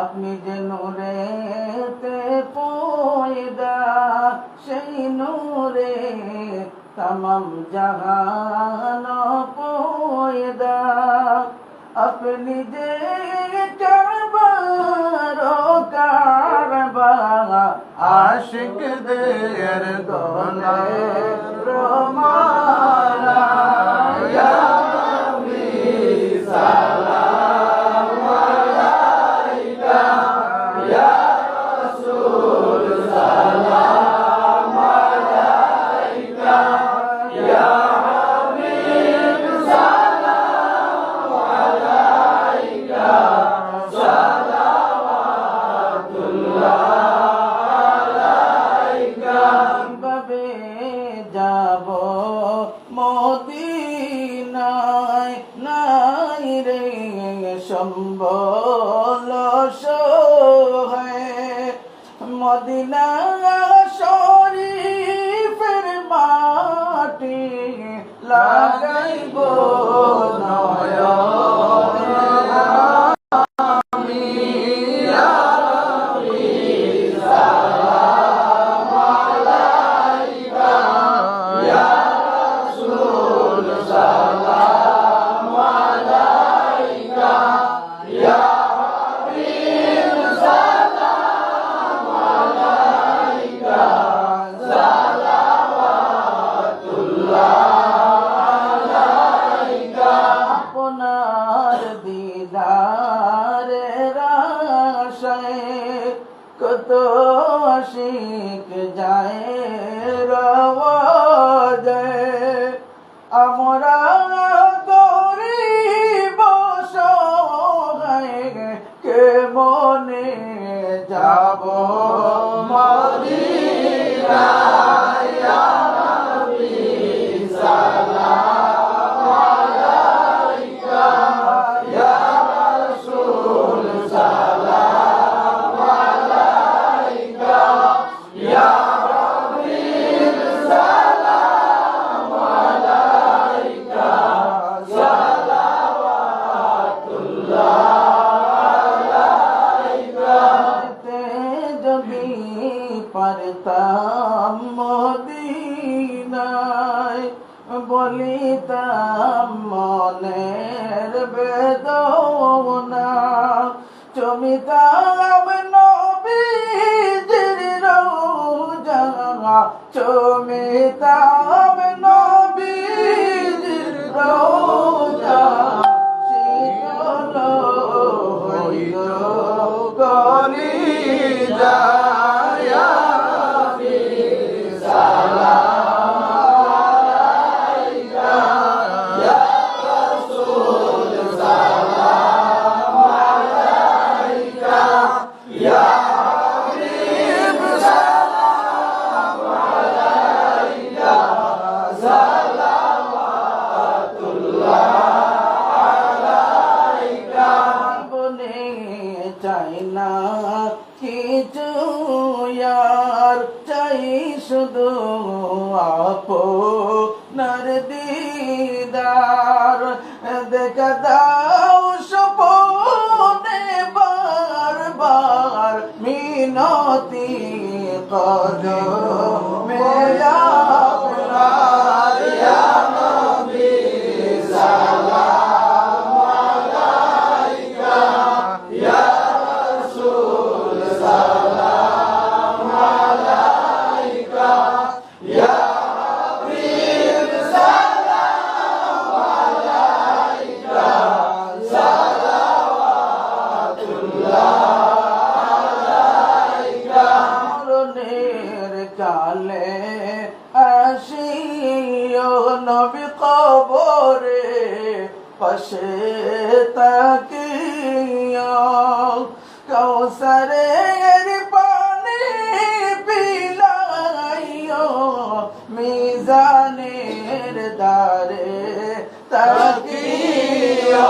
আপনি যে নূরেতে পয়দা, সেই নূরে তমাম জাহান পয়দা। আপনি যে কারবা আশিকদের গলে রমালা মদিনায় নাই রে সম্বল সহায় মদিনা শরীফের মাটি লাগাইব নয়ন। দিদারের আশায় কত আশিক যায় রওয়াজায় আমরা গরিব কে মনে যাব? মদিনায় যদি বলিতাম মনের বেদনা। চমিতাম নবীজির রোজা চমিতাম নবীজির রোজা শীতল যায় চাই না কিছু আর চাই শুধু আপনার দিদার। দেখা দাও সপনে বারবার মিনতি কর। মেয়া মরণের কালে আসিও নবী কবরে পাশে তাকিও কৌসরের পানি পিলাইও মিজানের দ্বারে তাকিও